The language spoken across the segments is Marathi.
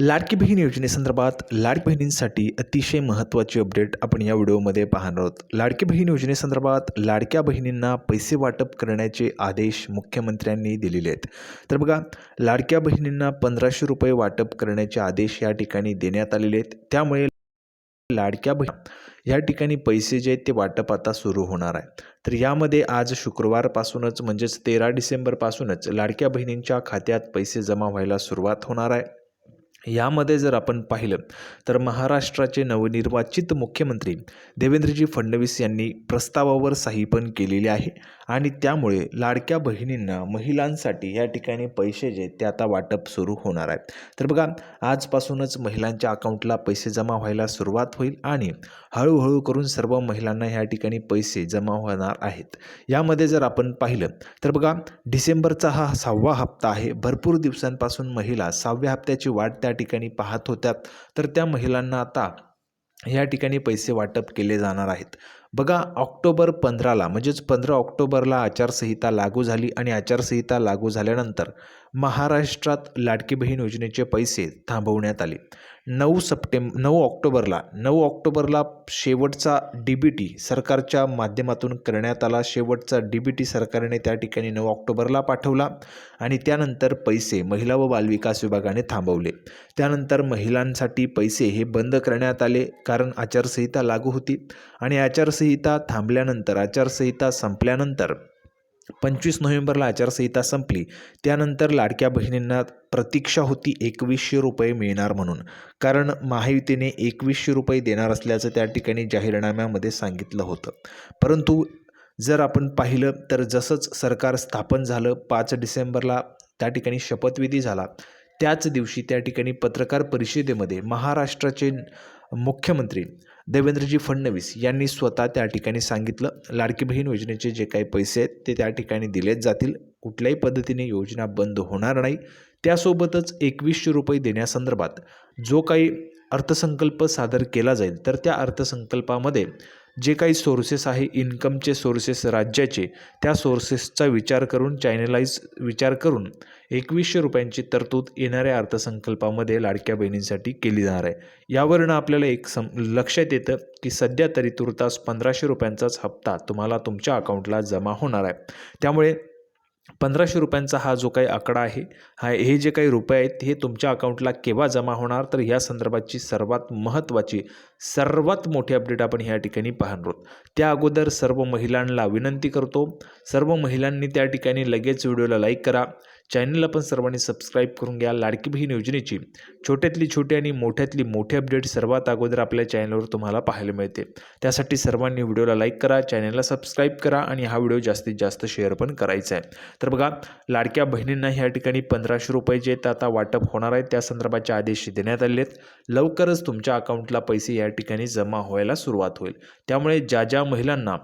लाडकी बहीण योजनेसंदर्भात लाडकी बहिणींसाठी अतिशय महत्त्वाची अपडेट आपण या व्हिडिओमध्ये पाहणार आहोत. लाडकी बहीण योजनेसंदर्भात लाडक्या बहिणींना पैसे वाटप करण्याचे आदेश मुख्यमंत्र्यांनी दिलेले आहेत. तर बघा लाडक्या बहिणींना पंधराशे रुपये वाटप करण्याचे आदेश या ठिकाणी देण्यात आलेले आहेत. त्यामुळे लाडक्या बहीण या ठिकाणी पैसे जे आहेत ते वाटप आता सुरू होणार आहे. तर यामध्ये आज शुक्रवारपासूनच म्हणजेच तेरा डिसेंबरपासूनच लाडक्या बहिणींच्या खात्यात पैसे जमा व्हायला सुरुवात होणार आहे. यामध्ये जर आपण पाहिलं तर महाराष्ट्राचे नवनिर्वाचित मुख्यमंत्री देवेंद्रजी फडणवीस यांनी प्रस्तावावर सही पण केलेली आहे आणि त्यामुळे लाडक्या बहिणींना महिलांसाठी या ठिकाणी पैसे जे ते आता वाटप सुरू होणार आहे तर बघा आजपासूनच महिलांच्या अकाउंटला पैसे जमा व्हायला सुरुवात होईल आणि हळूहळू करून सर्व महिलांना ह्या ठिकाणी पैसे जमा होणार आहेत. यामध्ये जर आपण पाहिलं तर बघा डिसेंबरचा हा सहावा हप्ता आहे. भरपूर दिवसांपासून महिला सहाव्या हप्त्याची वाट त्या ठिकाणी पाहत होत्या तर त्या महिलांना आता या ठिकाणी पैसे वाटप केले जाणार आहेत. बघा ऑक्टोबर पंधराला म्हणजेच पंधरा ऑक्टोबरला आचारसंहिता लागू झाली आणि आचारसंहिता लागू झाल्यानंतर महाराष्ट्रात लाडकी बहीण योजनेचे पैसे थांबवण्यात आले. नऊ सप्टेंब नऊ ऑक्टोबरला नऊ ऑक्टोबरला शेवटचा डी बी टी सरकारच्या माध्यमातून करण्यात आला. शेवटचा डी बी टी सरकारने त्या ठिकाणी नऊ ऑक्टोबरला पाठवला आणि त्यानंतर पैसे महिला व बालविकास विभागाने थांबवले. त्यानंतर महिलांसाठी पैसे हे बंद करण्यात आले कारण आचारसंहिता लागू होती आणि आचारसंहिता थांबल्यानंतर आचारसंहिता संपल्यानंतर पंचवीस नोव्हेंबरला आचारसंहिता संपली. त्यानंतर लाडक्या बहिणींना प्रतीक्षा होती एकवीसशे रुपये मिळणार म्हणून. कारण महायुतीने एकवीसशे रुपये देणार असल्याचं त्या ठिकाणी जाहीरनाम्यामध्ये सांगितलं होतं. परंतु जर आपण पाहिलं तर जसंच सरकार स्थापन झालं पाच डिसेंबरला त्या ठिकाणी शपथविधी झाला. त्याच दिवशी त्या ठिकाणी पत्रकार परिषदेमध्ये महाराष्ट्राचे मुख्यमंत्री देवेंद्रजी फडणवीस यांनी स्वतः त्या ठिकाणी सांगितलं लाडकी बहीण योजनेचे जे काही पैसे आहेत ते त्या ठिकाणी दिलेच जातील. कुठल्याही पद्धतीने योजना बंद होणार नाही. त्यासोबतच एकवीसशे रुपये देण्यासंदर्भात जो काही अर्थसंकल्प सादर केला जाईल तर त्या अर्थसंकल्पामध्ये जे काही सोर्सेस आहे इन्कमचे सोर्सेस राज्याचे त्या सोर्सेसचा विचार करून चॅनलाइज विचार करून एकवीसशे रुपयांची तरतूद येणाऱ्या अर्थसंकल्पामध्ये लाडक्या बहिणींसाठी केली जाणार आहे. यावरनं आपल्याला एक सम लक्षात येतं की सध्या तरी तुर्तास पंधराशे रुपयांचाच हप्ता तुम्हाला तुमच्या अकाउंटला जमा होणार आहे. त्यामुळे पंधराशे रुपयांचा हा जो काही आकडा आहे हा हे जे काही रुपये आहेत हे तुमच्या अकाउंटला केव्हा जमा होणार? तर या संदर्भाची सर्वात महत्त्वाची सर्वात मोठी अपडेट आपण ह्या ठिकाणी पाहणार आहोत. त्या अगोदर सर्व महिलांना विनंती करतो. सर्व महिलांनी त्या ठिकाणी लगेच व्हिडिओला लाईक करा. चॅनलला पण सर्वांनी सबस्क्राईब करून घ्या. लाडकी बहीण योजनेची छोट्यातली छोटी आणि मोठ्यातली मोठी अपडेट सर्वात अगोदर आपल्या चॅनलवर तुम्हाला पाहायला मिळते. त्यासाठी सर्वांनी व्हिडिओला लाईक करा चॅनलला सबस्क्राईब करा आणि हा व्हिडिओ जास्तीत जास्त शेअर पण करायचा आहे. तर बघा लाडक्या बहिणींना ह्या ठिकाणी पंधराशे रुपये जे आता वाटप होणार आहेत त्या संदर्भाचे आदेश देण्यात आले आहेत. लवकरच तुमच्या अकाउंटला पैसे या ठिकाणी जमा व्हायला सुरुवात होईल. त्यामुळे ज्या ज्या महिलांना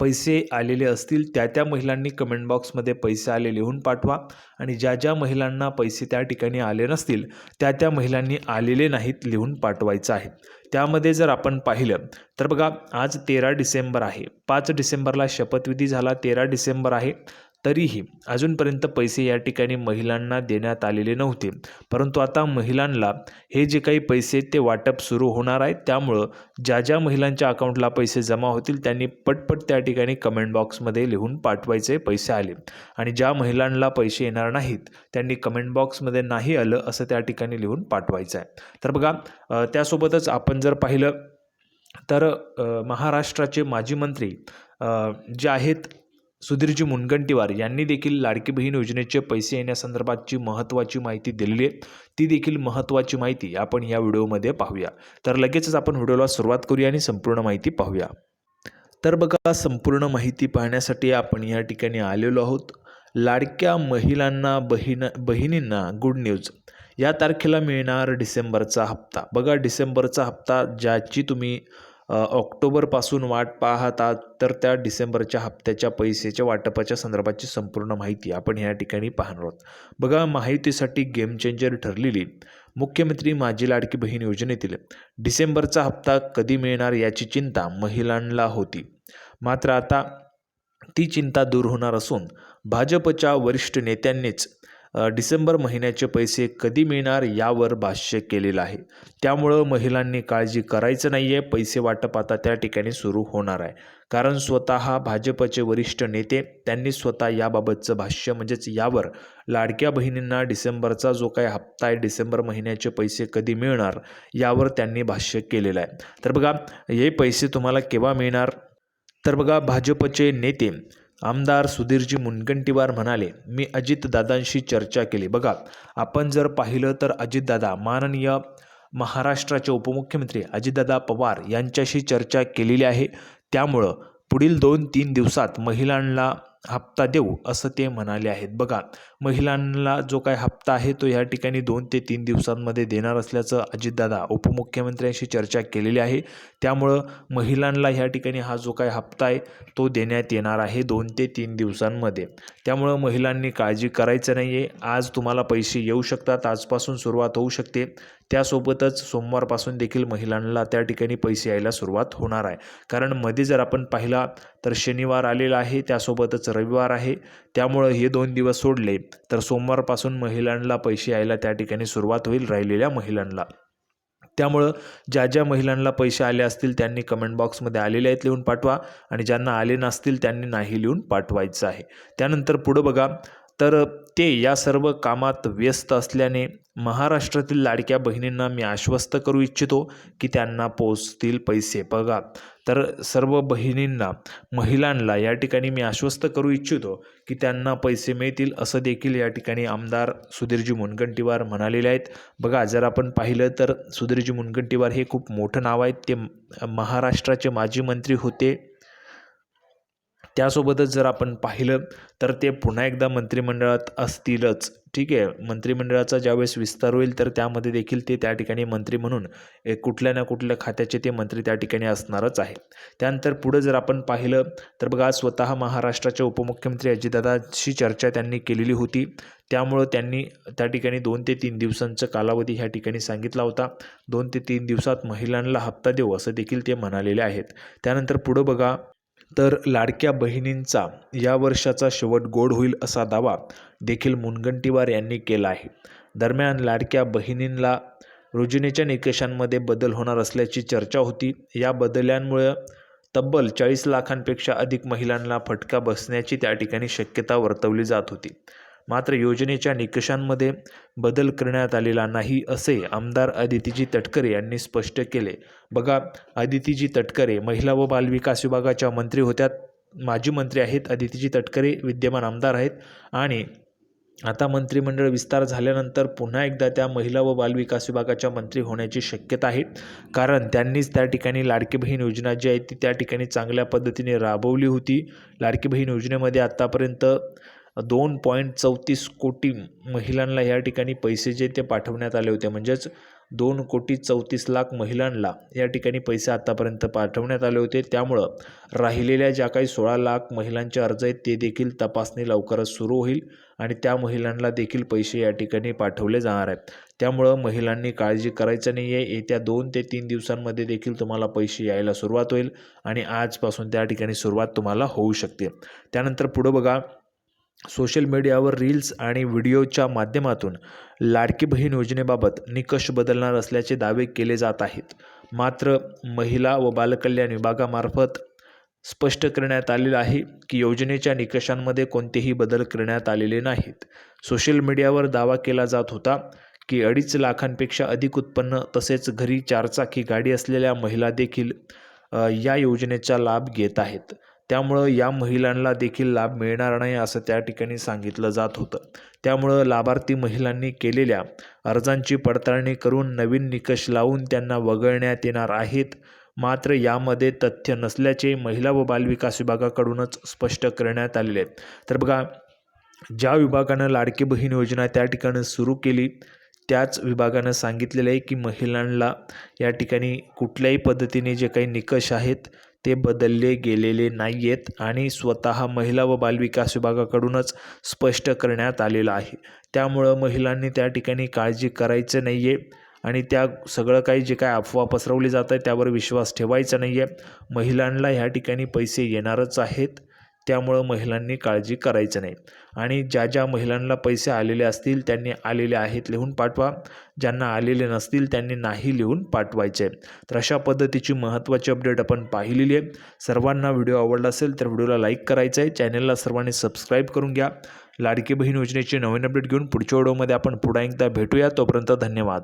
पैसे आलेले असतील त्या त्या महिलांनी कमेंट बॉक्समध्ये पैसे आले लिहून पाठवा. आणि ज्या ज्या महिलांना पैसे त्या ठिकाणी आले नसतील त्या त्या महिलांनी आलेले नाहीत लिहून पाठवायचं आहे. त्यामध्ये जर आपण पाहिलं तर बघा आज तेरा डिसेंबर आहे. पाच डिसेंबरला शपथविधी झाला तेरा डिसेंबर आहे. तरीही अजूनपर्यंत पैसे या ठिकाणी महिलांना देण्यात आलेले नव्हते. परंतु आता महिलांना हे जे काही पैसे ते वाटप सुरू होणार आहे. त्यामुळं ज्या ज्या महिलांच्या अकाउंटला पैसे जमा होतील त्यांनी पटपट त्या ठिकाणी कमेंट बॉक्समध्ये लिहून पाठवायचे पैसे आले. आणि ज्या महिलांना पैसे येणार नाहीत त्यांनी कमेंट बॉक्समध्ये नाही आलं असं त्या ठिकाणी लिहून पाठवायचं आहे. तर बघा त्यासोबतच आपण जर पाहिलं तर महाराष्ट्राचे माजी मंत्री जे आहेत सुधीरजी मुनगंटीवार यांनी देखील लाडकी बहीण योजनेचे पैसे येण्यासंदर्भातची महत्त्वाची माहिती दिलेली आहे. ती देखील महत्त्वाची माहिती आपण या व्हिडिओमध्ये पाहूया. तर लगेचच आपण व्हिडिओला सुरुवात करूया आणि संपूर्ण माहिती पाहूया. तर बघा संपूर्ण माहिती पाहण्यासाठी आपण या ठिकाणी आलेलो आहोत. लाडक्या महिलांना बहिण बहिणींना गुड न्यूज या तारखेला मिळणार डिसेंबरचा हप्ता. बघा डिसेंबरचा हप्ता ज्याची तुम्ही ऑक्टोबरपासून वाट पाहतात तर त्या डिसेंबरच्या हप्त्याच्या पैशाच्या वाटपाच्या संदर्भाची संपूर्ण माहिती आपण ह्या ठिकाणी पाहणार आहोत. बघा माहितीसाठी गेम चेंजर ठरलेली मुख्यमंत्री माझी लाडकी बहीण योजनेतील डिसेंबरचा हप्ता कधी मिळणार याची चिंता महिलांना होती. मात्र आता ती चिंता दूर होणार असून भाजपच्या वरिष्ठ नेत्यांनीच डिसेंबर महिन्याचे पैसे कधी मिळणार यावर भाष्य केलेलं आहे. त्यामुळं महिलांनी काळजी करायचं नाही आहे पैसे वाटप आता त्या ठिकाणी सुरू होणार आहे. कारण स्वतः भाजपचे वरिष्ठ नेते त्यांनी स्वतः याबाबतचं भाष्य म्हणजेच यावर लाडक्या बहिणींना डिसेंबरचा जो काही हप्ता आहे डिसेंबर महिन्याचे पैसे कधी मिळणार यावर त्यांनी भाष्य केलेलं आहे. तर बघा हे पैसे तुम्हाला केव्हा मिळणार? तर बघा भाजपचे नेते आमदार सुधीरजी मुनगंटीवार म्हणाले मी अजितदादांशी चर्चा केली. बघा आपण जर पाहिलं तर अजितदादा माननीय महाराष्ट्राचे उपमुख्यमंत्री अजितदादा पवार यांच्याशी चर्चा केलेली आहे. त्यामुळं पुढील दोन तीन दिवसात महिलांना हप्ता देऊ असं ते म्हणाले आहेत. बघा महिलांना जो काय हप्ता आहे तो या ठिकाणी दोन ते तीन दिवसांमध्ये देणार असल्याचं अजितदादा उपमुख्यमंत्र्यांशी चर्चा केलेली आहे. त्यामुळं महिलांना ह्या ठिकाणी हा जो काय हप्ता आहे तो देण्यात येणार आहे दोन ते तीन दिवसांमध्ये. त्यामुळं महिलांनी काळजी करायचं नाही आहे आज तुम्हाला पैसे येऊ शकतात. आजपासून सुरुवात होऊ शकते. त्यासोबतच सोमवारपासून देखील महिलांना त्या ठिकाणी पैसे यायला सुरुवात होणार आहे. कारण मध्ये जर आपण पाहिला तर शनिवार आलेला आहे. त्यासोबतच रविवार आहे. त्यामुळं हे दोन दिवस सोडले. तर सोमवारपासून महिलांना पैसे यायला त्या ठिकाणी सुरुवात होईल राहिलेल्या महिलांना. त्यामुळं ज्या ज्या महिलांना पैसे आले असतील त्यांनी कमेंट बॉक्समध्ये आलेले आहेत लिहून पाठवा आणि ज्यांना आले नसतील त्यांनी नाही लिहून पाठवायचं आहे. त्यानंतर पुढं बघा तर ते या सर्व कामात व्यस्त असल्याने महाराष्ट्रातील लाडक्या बहिणींना मी आश्वस्त करू इच्छितो की त्यांना पोचतील पैसे. बघा तर सर्व बहिणींना महिलांना या ठिकाणी मी आश्वस्त करू इच्छितो की त्यांना पैसे मिळतील असं देखील या ठिकाणी आमदार सुधीरजी मुनगंटीवार म्हणालेले आहेत. बघा जर आपण पाहिलं तर सुधीरजी मुनगंटीवार हे खूप मोठं नाव आहेत. ते महाराष्ट्राचे माजी मंत्री होते. त्यासोबतच जर आपण पाहिलं तर ते पुन्हा एकदा मंत्रिमंडळात असतीलच. ठीक आहे? मंत्रिमंडळाचा ज्यावेळेस विस्तार होईल तर त्यामध्ये देखील ते त्या ठिकाणी मंत्री म्हणून एक कुठल्या ना कुठल्या खात्याचे ते मंत्री त्या ठिकाणी असणारच आहे त्यानंतर पुढं जर आपण पाहिलं तर बघा स्वतः महाराष्ट्राचे उपमुख्यमंत्री अजितदादाशी चर्चा त्यांनी केलेली होती. त्यामुळं त्यांनी त्या ठिकाणी दोन ते तीन दिवसांचा कालावधी ह्या ठिकाणी सांगितला होता. दोन ते तीन दिवसात महिलांना हप्ता देऊ असं देखील ते म्हणालेले आहेत. त्यानंतर पुढं बघा तर लाडक्या बहिणींचा या वर्षाचा शेवट गोड होईल असा दावा देखील मुनगंटीवार यांनी केला आहे. दरम्यान लाडक्या बहिणींना रोजनेच्या निकषांमध्ये बदल होणार असल्याची चर्चा होती. या बदल्यांमुळे तब्बल चाळीस लाखांपेक्षा अधिक महिलांना फटका बसण्याची त्या ठिकाणी शक्यता वर्तवली जात होती. मात्र योजनेच्या निकषांमध्ये बदल करण्यात आलेला नाही असे आमदार अदितीजी तटकरे यांनी स्पष्ट केले. बघा अदितीजी तटकरे महिला व बालविकास विभागाच्या मंत्री होत्या माजी मंत्री आहेत अदितीजी तटकरे विद्यमान आमदार आहेत आणि आता मंत्रिमंडळ विस्तार झाल्यानंतर पुन्हा एकदा त्या महिला व बालविकास विभागाच्या मंत्री होण्याची शक्यता आहे. कारण त्यांनीच त्या ठिकाणी लाडकी बहीण योजना जी आहे ती त्या ठिकाणी चांगल्या पद्धतीने राबवली होती. लाडकी बहीण योजनेमध्ये आत्तापर्यंत दोन पॉईंट चौतीस कोटी महिलांना या ठिकाणी पैसे जे ते पाठवण्यात आले होते. म्हणजेच दोन कोटी चौतीस लाख महिलांना या ठिकाणी पैसे आत्तापर्यंत पाठवण्यात आले होते. त्यामुळं राहिलेल्या ज्या काही सोळा लाख महिलांचे अर्ज आहेत ते देखील तपासणी लवकरच सुरू होईल आणि त्या महिलांना देखील पैसे या ठिकाणी पाठवले जाणार आहेत. त्यामुळं महिलांनी काळजी करायचं नाही आहे येत्या दोन ते तीन दिवसांमध्ये देखील तुम्हाला पैसे यायला सुरुवात होईल आणि आजपासून त्या ठिकाणी सुरुवात तुम्हाला होऊ शकते. त्यानंतर पुढं बघा सोशल मीडियावर रील्स आणि व्हिडिओच्या माध्यमातून लाडकी बहीण योजनेबाबत निकष बदलणार असल्याचे दावे केले जात आहेत. मात्र महिला व बालकल्याण विभागामार्फत स्पष्ट करण्यात आलेलं आहे की योजनेच्या निकषांमध्ये कोणतेही बदल करण्यात आलेले नाहीत. सोशल मीडियावर दावा केला जात होता की अडीच लाखांपेक्षा अधिक उत्पन्न तसेच घरी चारचाकी गाडी असलेल्या महिला देखील या योजनेचा लाभ घेत आहेत. त्यामुळं या महिलांना देखील लाभ मिळणार नाही असं त्या ठिकाणी सांगितलं जात होतं. त्यामुळं लाभार्थी महिलांनी केलेल्या अर्जांची पडताळणी करून नवीन निकष लावून त्यांना वगळण्यात येणार आहेत. मात्र यामध्ये तथ्य नसल्याचे महिला व बालविकास विभागाकडूनच स्पष्ट करण्यात आलेले आहेत. तर बघा ज्या विभागानं लाडकी बहीण योजना त्या ठिकाणी सुरू केली त्याच विभागानं सांगितलेलं आहे की महिलांना या ठिकाणी कुठल्याही पद्धतीने जे काही निकष आहेत ते बदलले गेलेले नाही आहेत आणि स्वतः महिला व बालविकास विभागाकडूनच स्पष्ट करण्यात आलेलं आहे. त्यामुळं महिलांनी त्या ठिकाणी काळजी करायचं नाही आहे आणि त्या सगळं काही जे काय अफवा पसरवली जात आहे त्यावर विश्वास ठेवायचा नाही आहे महिलांना ह्या ठिकाणी पैसे येणारच आहेत. त्यामुळं महिलांनी काळजी करायचं नाही. आणि ज्या ज्या महिलांना पैसे आलेले असतील त्यांनी आलेले आहेत लिहून पाठवा. ज्यांना आलेले नसतील त्यांनी नाही लिहून पाठवायचे. तर अशा पद्धतीची महत्त्वाची अपडेट आपण पाहिलेली आहे. सर्वांना व्हिडिओ आवडला असेल तर व्हिडिओला लाईक करायचं आहे. चॅनलला सर्वांनी सबस्क्राईब करून घ्या. लाडकी बहीण योजनेची नवीन अपडेट घेऊन पुढच्या व्हिडिओमध्ये आपण पुन्हा एकदा भेटूया. तोपर्यंत धन्यवाद.